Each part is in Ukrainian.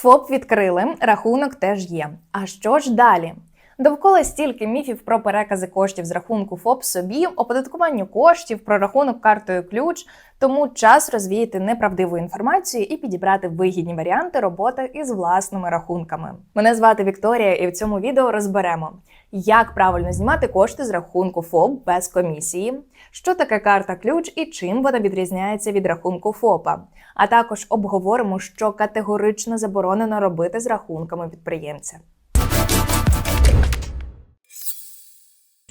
ФОП відкрили, рахунок теж є. А що ж далі? Довкола стільки міфів про перекази коштів з рахунку ФОП собі, оподаткування коштів, про рахунок картою ключ. Тому час розвіяти неправдиву інформацію і підібрати вигідні варіанти роботи із власними рахунками. Мене звати Вікторія, і в цьому відео розберемо, як правильно знімати кошти з рахунку ФОП без комісії, що таке карта ключ і чим вона відрізняється від рахунку ФОПа. А також обговоримо, що категорично заборонено робити з рахунками підприємця.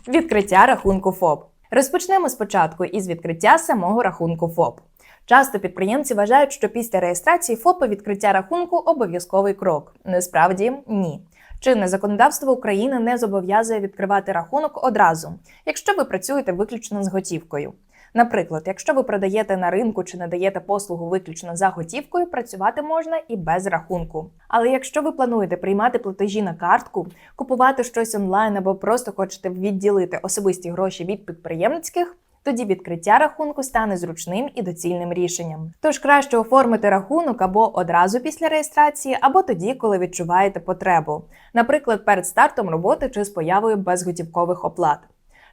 Відкриття рахунку ФОП. Розпочнемо спочатку із відкриття самого рахунку ФОП. Часто підприємці вважають, що після реєстрації ФОПа відкриття рахунку обов'язковий крок. Насправді ні. Чинне законодавство України не зобов'язує відкривати рахунок одразу, якщо ви працюєте виключно з готівкою. Наприклад, якщо ви продаєте на ринку чи надаєте послугу виключно за готівкою, працювати можна і без рахунку. Але якщо ви плануєте приймати платежі на картку, купувати щось онлайн або просто хочете відділити особисті гроші від підприємницьких, тоді відкриття рахунку стане зручним і доцільним рішенням. Тож краще оформити рахунок або одразу після реєстрації, або тоді, коли відчуваєте потребу, наприклад, перед стартом роботи чи з появою безготівкових оплат.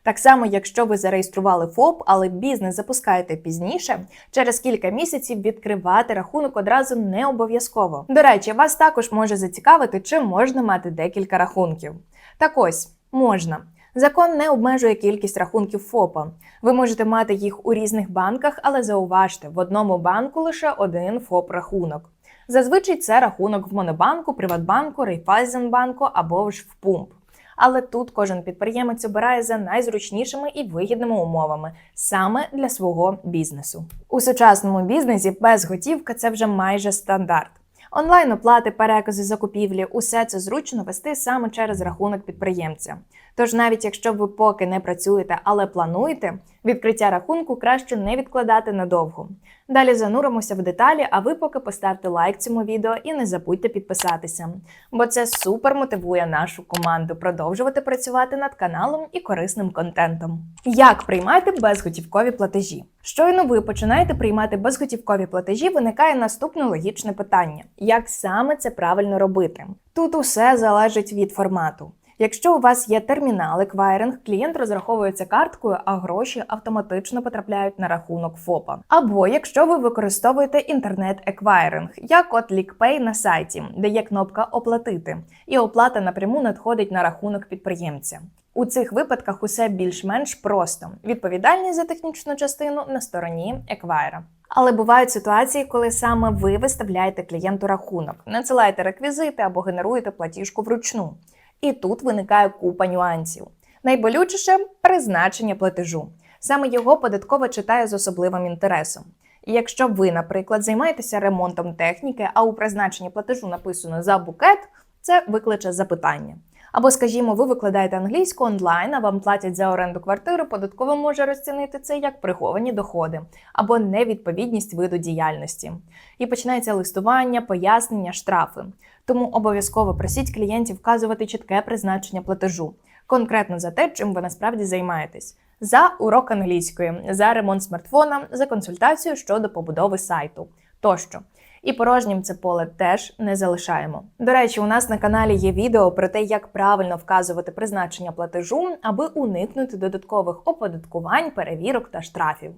Так само, якщо ви зареєстрували ФОП, але бізнес запускаєте пізніше, через кілька місяців відкривати рахунок одразу не обов'язково. До речі, вас також може зацікавити, чи можна мати декілька рахунків. Так ось можна. Закон не обмежує кількість рахунків ФОПа. Ви можете мати їх у різних банках, але зауважте, в одному банку лише один ФОП-рахунок. Зазвичай це рахунок в Монобанку, Приватбанку, Райфайзенбанку або ж в ПУМП. Але тут кожен підприємець обирає за найзручнішими і вигідними умовами саме для свого бізнесу. У сучасному бізнесі безготівка це вже майже стандарт. Онлайн оплати, перекази закупівлі усе це зручно вести саме через рахунок підприємця. Тож, навіть якщо ви поки не працюєте, але плануєте, відкриття рахунку краще не відкладати надовго. Далі зануримося в деталі, а ви поки поставте лайк цьому відео і не забудьте підписатися, бо це супер мотивує нашу команду продовжувати працювати над каналом і корисним контентом. Як приймати безготівкові платежі? Щойно ви починаєте приймати безготівкові платежі, виникає наступне логічне питання: як саме це правильно робити? Тут усе залежить від формату. Якщо у вас є термінал еквайринг, клієнт розраховується карткою, а гроші автоматично потрапляють на рахунок ФОПа. Або якщо ви використовуєте інтернет-еквайринг, як от LeakPay на сайті, де є кнопка Оплатити, і оплата напряму надходить на рахунок підприємця. У цих випадках усе більш-менш просто. Відповідальність за технічну частину на стороні еквайра. Але бувають ситуації, коли саме ви виставляєте клієнту рахунок, надсилаєте реквізити або генеруєте платіжку вручну. І тут виникає купа нюансів. Найболючіше призначення платежу. Саме його податково читає з особливим інтересом. І якщо ви, наприклад, займаєтеся ремонтом техніки, а у призначенні платежу написано за букет, це викличе запитання. Або, скажімо, ви викладаєте англійську онлайн, а вам платять за оренду квартири, податково може розцінити це як приховані доходи або невідповідність виду діяльності. І починається листування, пояснення, штрафи. Тому обов'язково просіть клієнтів вказувати чітке призначення платежу, конкретно за те, чим ви насправді займаєтесь. За урок англійської, за ремонт смартфона, за консультацію щодо побудови сайту тощо. І порожнім це поле теж не залишаємо. До речі, у нас на каналі є відео про те, як правильно вказувати призначення платежу, аби уникнути додаткових оподаткувань, перевірок та штрафів.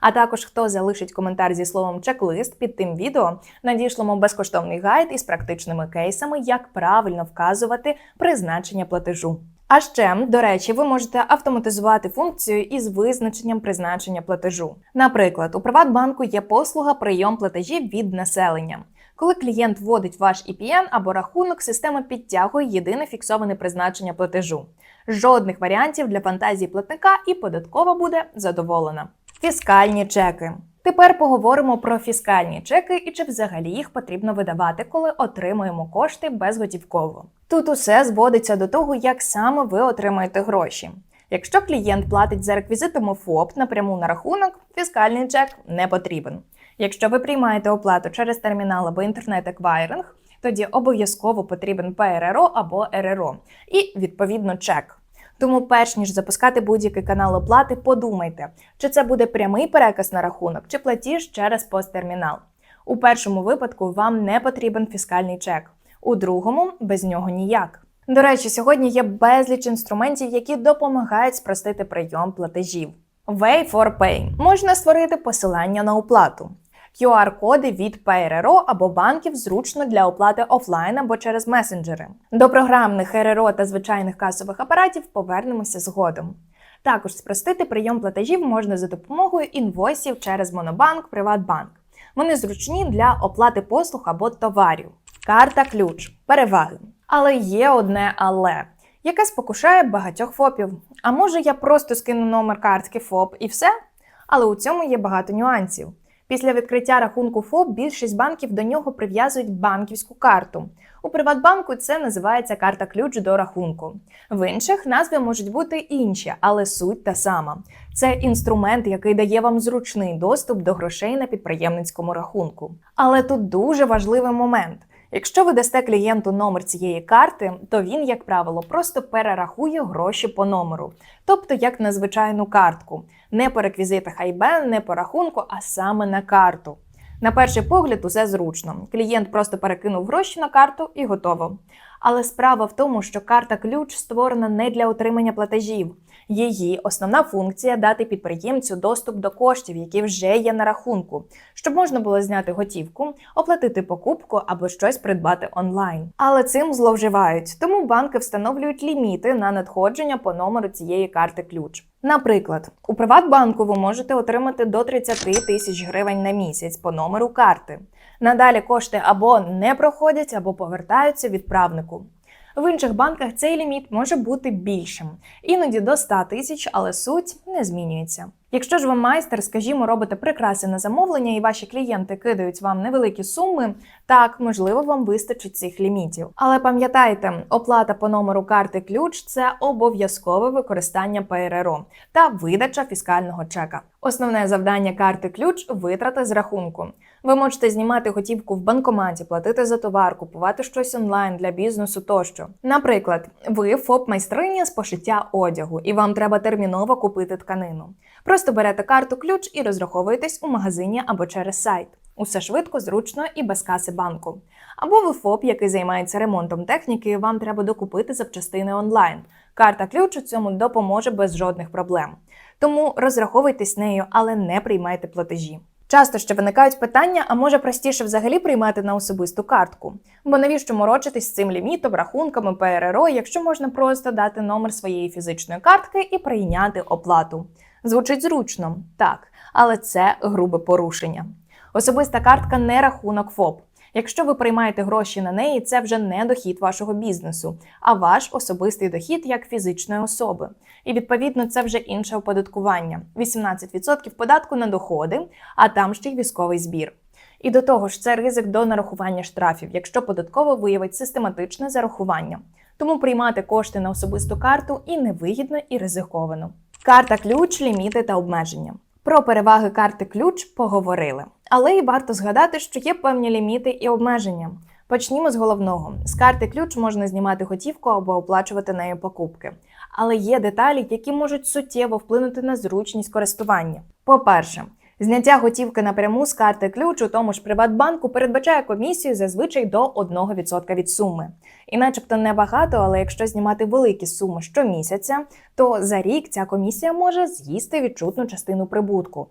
А також хто залишить коментар зі словом чек-лист під тим відео, надішлемо безкоштовний гайд із практичними кейсами, як правильно вказувати призначення платежу. А ще, до речі, ви можете автоматизувати функцію із визначенням призначення платежу. Наприклад, у Приватбанку є послуга прийом платежів від населення. Коли клієнт вводить ваш EPN або рахунок, система підтягує єдине фіксоване призначення платежу. Жодних варіантів для фантазії платника і податкова буде задоволена. Фіскальні чеки. Тепер поговоримо про фіскальні чеки і чи взагалі їх потрібно видавати, коли отримуємо кошти безготівково. Тут усе зводиться до того, як саме ви отримаєте гроші. Якщо клієнт платить за реквізитами ФОП напряму на рахунок, фіскальний чек не потрібен. Якщо ви приймаєте оплату через термінал або інтернет-еквайринг, тоді обов'язково потрібен ПРРО або РРО і відповідно чек. Тому, перш ніж запускати будь-який канал оплати, подумайте, чи це буде прямий переказ на рахунок, чи платіж через посттермінал. У першому випадку вам не потрібен фіскальний чек, у другому без нього ніяк. До речі, сьогодні є безліч інструментів, які допомагають спростити прийом платежів. Way for Pay можна створити посилання на оплату. QR-коди від ПРРО або банків зручно для оплати офлайн або через месенджери. До програмних РРО та звичайних касових апаратів повернемося згодом. Також спростити прийом платежів можна за допомогою інвойсів через Монобанк, Приватбанк. Вони зручні для оплати послуг або товарів. Карта ключ. Переваги. Але є одне але, яке спокушає багатьох ФОПів. А може я просто скину номер картки ФОП і все? Але у цьому є багато нюансів. Після відкриття рахунку ФОП більшість банків до нього прив'язують банківську карту. У Приватбанку це називається карта ключ до рахунку. В інших назви можуть бути інші, але суть та сама. Це інструмент, який дає вам зручний доступ до грошей на підприємницькому рахунку. Але тут дуже важливий момент. Якщо ви дасте клієнту номер цієї карти, то він, як правило, просто перерахує гроші по номеру, тобто як на звичайну картку, не по реквізитах IBAN, не по рахунку, а саме на карту. На перший погляд, усе зручно. Клієнт просто перекинув гроші на карту і готово. Але справа в тому, що карта ключ створена не для отримання платежів. Її основна функція дати підприємцю доступ до коштів, які вже є на рахунку, щоб можна було зняти готівку, оплатити покупку або щось придбати онлайн. Але цим зловживають, тому банки встановлюють ліміти на надходження по номеру цієї карти ключ. Наприклад, у Приватбанку ви можете отримати до 30 тисяч гривень на місяць по номеру карти. Надалі кошти або не проходять, або повертаються відправнику. В інших банках цей ліміт може бути більшим, іноді до 100 тисяч, але суть не змінюється. Якщо ж ви майстер, скажімо, робите прикраси на замовлення, і ваші клієнти кидають вам невеликі суми, так можливо вам вистачить цих лімітів. Але пам'ятайте, оплата по номеру карти ключ це обов'язкове використання ПРРО та видача фіскального чека. Основне завдання карти ключ витрати з рахунку. Ви можете знімати готівку в банкоматі, платити за товар, купувати щось онлайн для бізнесу тощо. Наприклад, ви ФОП майстриня з пошиття одягу, і вам треба терміново купити тканину. Просто берете карту ключ і розраховуєтесь у магазині або через сайт. Усе швидко, зручно і без каси банку. Або ви ФОП, який займається ремонтом техніки, вам треба докупити запчастини онлайн. Карта ключ у цьому допоможе без жодних проблем. Тому розраховуйтесь нею, але не приймайте платежі. Часто ще виникають питання, а може простіше взагалі приймати на особисту картку? Бо навіщо морочитись з цим лімітом, рахунками ПРРО, якщо можна просто дати номер своєї фізичної картки і прийняти оплату? Звучить зручно, так, але це грубе порушення. Особиста картка не рахунок ФОП. Якщо ви приймаєте гроші на неї, це вже не дохід вашого бізнесу, а ваш особистий дохід як фізичної особи. І відповідно це вже інше оподаткування: 18% податку на доходи, а там ще й військовий збір. І до того ж, це ризик до нарахування штрафів, якщо податково виявить систематичне зарахування. Тому приймати кошти на особисту карту і невигідно, і ризиковано. Карта ключ, ліміти та обмеження. Про переваги карти ключ поговорили. Але й варто згадати, що є певні ліміти і обмеження. Почнімо з головного: з карти ключ можна знімати готівку або оплачувати нею покупки. Але є деталі, які можуть суттєво вплинути на зручність користування. По-перше, зняття готівки напряму з карти ключ у тому ж Приватбанку передбачає комісію зазвичай до 1% від суми. І начебто небагато, але якщо знімати великі суми щомісяця, то за рік ця комісія може з'їсти відчутну частину прибутку.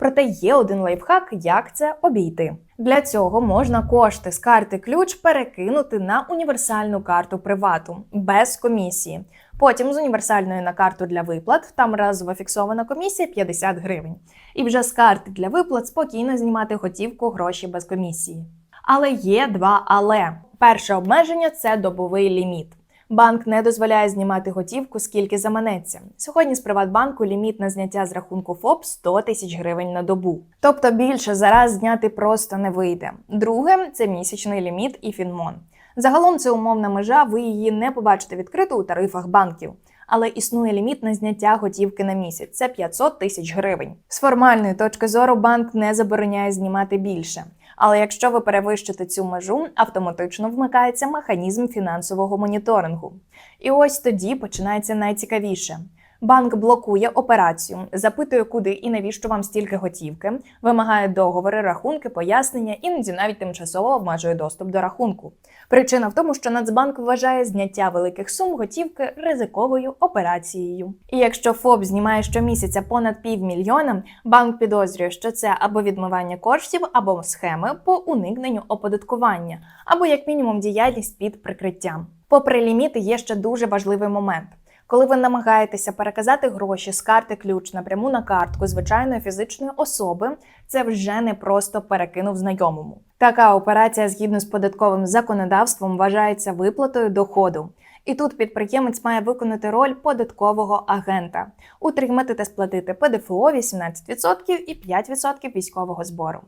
Проте є один лайфхак, як це обійти. Для цього можна кошти з карти ключ перекинути на універсальну карту привату без комісії. Потім з універсальної на карту для виплат, там разова фіксована комісія 50 гривень. І вже з карти для виплат спокійно знімати готівку гроші без комісії. Але є два але. Перше обмеження це добовий ліміт. Банк не дозволяє знімати готівку, скільки заманеться. Сьогодні з Приватбанку ліміт на зняття з рахунку ФОП 100 тисяч гривень на добу. Тобто більше зараз зняти просто не вийде. Друге це місячний ліміт і фінмон. Загалом це умовна межа, ви її не побачите відкрито у тарифах банків. Але існує ліміт на зняття готівки на місяць це 500 тисяч гривень. З формальної точки зору банк не забороняє знімати більше. Але якщо ви перевищите цю межу, автоматично вмикається механізм фінансового моніторингу. І ось тоді починається найцікавіше. Банк блокує операцію, запитує, куди і навіщо вам стільки готівки, вимагає договори, рахунки, пояснення, іноді навіть тимчасово обмежує доступ до рахунку. Причина в тому, що Нацбанк вважає зняття великих сум готівки ризиковою операцією. І якщо ФОП знімає щомісяця понад півмільйона, банк підозрює, що це або відмивання коштів, або схеми по уникненню оподаткування, або як мінімум діяльність під прикриттям. Попри ліміти, є ще дуже важливий момент. Коли ви намагаєтеся переказати гроші з карти ключ напряму на картку звичайної фізичної особи, це вже не просто перекинув знайомому. Така операція згідно з податковим законодавством вважається виплатою доходу. І тут підприємець має виконати роль податкового агента, утримати та сплатити ПДФО 18% і 5% військового збору.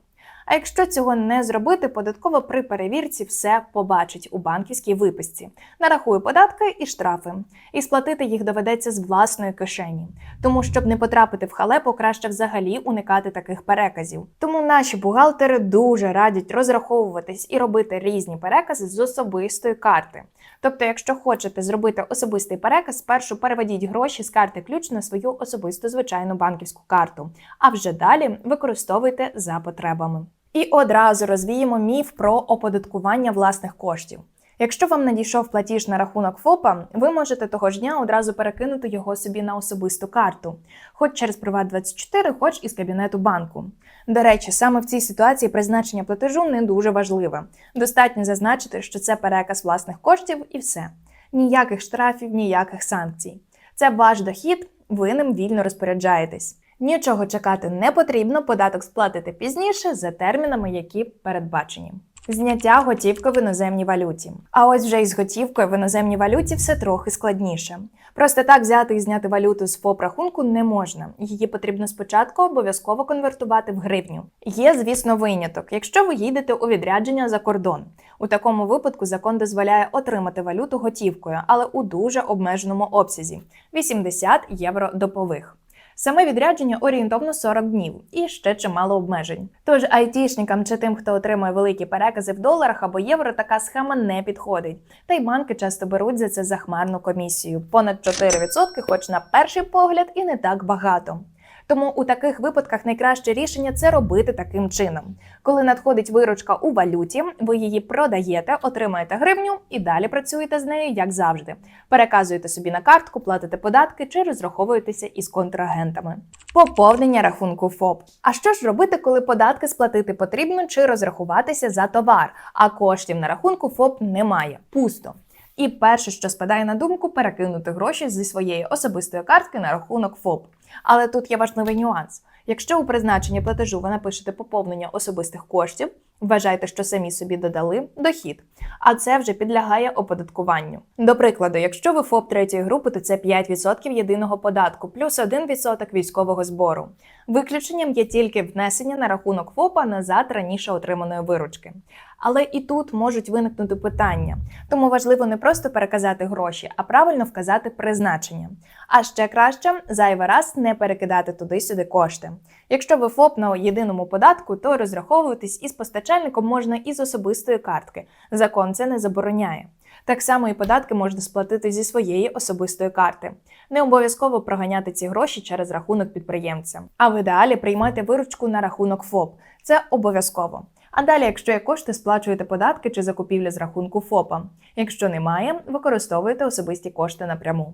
А якщо цього не зробити, податково при перевірці все побачить у банківській виписці, нарахує податки і штрафи, і сплатити їх доведеться з власної кишені. Тому, щоб не потрапити в халепу, краще взагалі уникати таких переказів. Тому наші бухгалтери дуже радять розраховуватись і робити різні перекази з особистої карти. Тобто, якщо хочете зробити особистий переказ, спершу переведіть гроші з карти ключ на свою особисту звичайну банківську карту, а вже далі використовуйте за потребами. І одразу розвіємо міф про оподаткування власних коштів. Якщо вам надійшов платіж на рахунок ФОПа, ви можете того ж дня одразу перекинути його собі на особисту карту, хоч через Приват24, хоч із кабінету банку. До речі, саме в цій ситуації призначення платежу не дуже важливе. Достатньо зазначити, що це переказ власних коштів і все. Ніяких штрафів, ніяких санкцій. Це ваш дохід, ви ним вільно розпоряджаєтесь. Нічого чекати не потрібно, податок сплатити пізніше за термінами, які передбачені. Зняття готівки в іноземній валюті. А ось вже із готівкою в іноземній валюті все трохи складніше. Просто так взяти і зняти валюту з ФОП рахунку не можна. Її потрібно спочатку обов'язково конвертувати в гривню. Є, звісно, виняток, якщо ви їдете у відрядження за кордон. У такому випадку закон дозволяє отримати валюту готівкою, але у дуже обмеженому обсязі 80 євро допових. Саме відрядження орієнтовно 40 днів і ще чимало обмежень. Тож айтішникам чи тим, хто отримує великі перекази в доларах або євро, така схема не підходить. Та й банки часто беруть за це захмарну комісію понад 4%, хоч на перший погляд і не так багато. Тому у таких випадках найкраще рішення це робити таким чином. Коли надходить виручка у валюті, ви її продаєте, отримаєте гривню і далі працюєте з нею, як завжди. Переказуєте собі на картку, платите податки чи розраховуєтеся із контрагентами. Поповнення рахунку ФОП. А що ж робити, коли податки сплатити потрібно чи розрахуватися за товар, а коштів на рахунку ФОП немає? Пусто. І перше, що спадає на думку, перекинути гроші зі своєї особистої картки на рахунок ФОП. Але тут є важливий нюанс. Якщо у призначенні платежу ви напишете поповнення особистих коштів, вважайте, що самі собі додали дохід, а це вже підлягає оподаткуванню. До прикладу, якщо ви ФОП третьої групи, то це 5% єдиного податку плюс 1% військового збору. Виключенням є тільки внесення на рахунок ФОПа назад раніше отриманої виручки. Але і тут можуть виникнути питання, тому важливо не просто переказати гроші, а правильно вказати призначення. А ще краще зайвий раз не перекидати туди-сюди кошти. Якщо ви ФОП на єдиному податку, то розраховуватись із постачальником можна із особистої картки. Закон це не забороняє. Так само і податки можна сплатити зі своєї особистої карти. Не обов'язково проганяти ці гроші через рахунок підприємця. А в ідеалі приймати виручку на рахунок ФОП. Це обов'язково. А далі, якщо є кошти, сплачуєте податки чи закупівлі з рахунку ФОПа. Якщо немає, використовуєте особисті кошти напряму.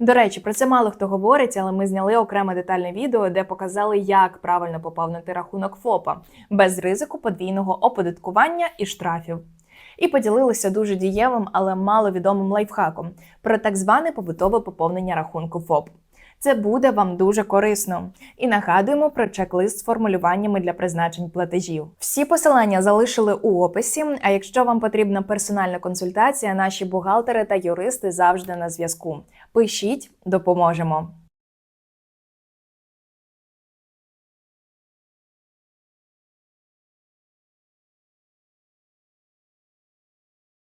До речі, про це мало хто говорить, але ми зняли окреме детальне відео, де показали, як правильно поповнити рахунок ФОПа без ризику подвійного оподаткування і штрафів. І поділилися дуже дієвим, але маловідомим лайфхаком про так зване побутове поповнення рахунку ФОП. Це буде вам дуже корисно. І нагадуємо про чек-лист з формулюваннями для призначень платежів. Всі посилання залишили у описі. А якщо вам потрібна персональна консультація, наші бухгалтери та юристи завжди на зв'язку. Пишіть, допоможемо.